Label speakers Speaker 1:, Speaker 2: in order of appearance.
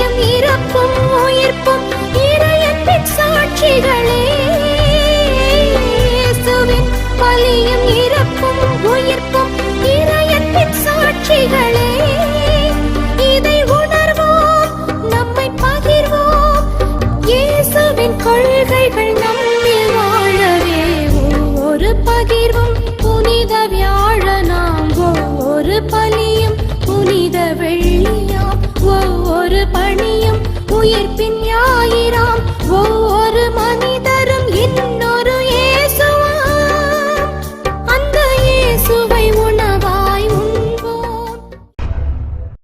Speaker 1: இறப்பும் உயிர்ப்பும் இறையன்பின் சாட்சிகளே. இயேசுவின் பலியும் இறப்பும் உயிர்ப்பும் இறையன்பின் சாட்சிகளே. இதை உணர்வோம் நம்மை பகிர்வோம். இயேசுவின் கொள்கைகள் நம்மில் வாழவே. ஒவ்வொரு பகிர்வும் புனித வியாழ நாம் ஒவ்வொரு பலியும் புனித வெள்ளி உயிர்ப்பின் ஞாயிறாம்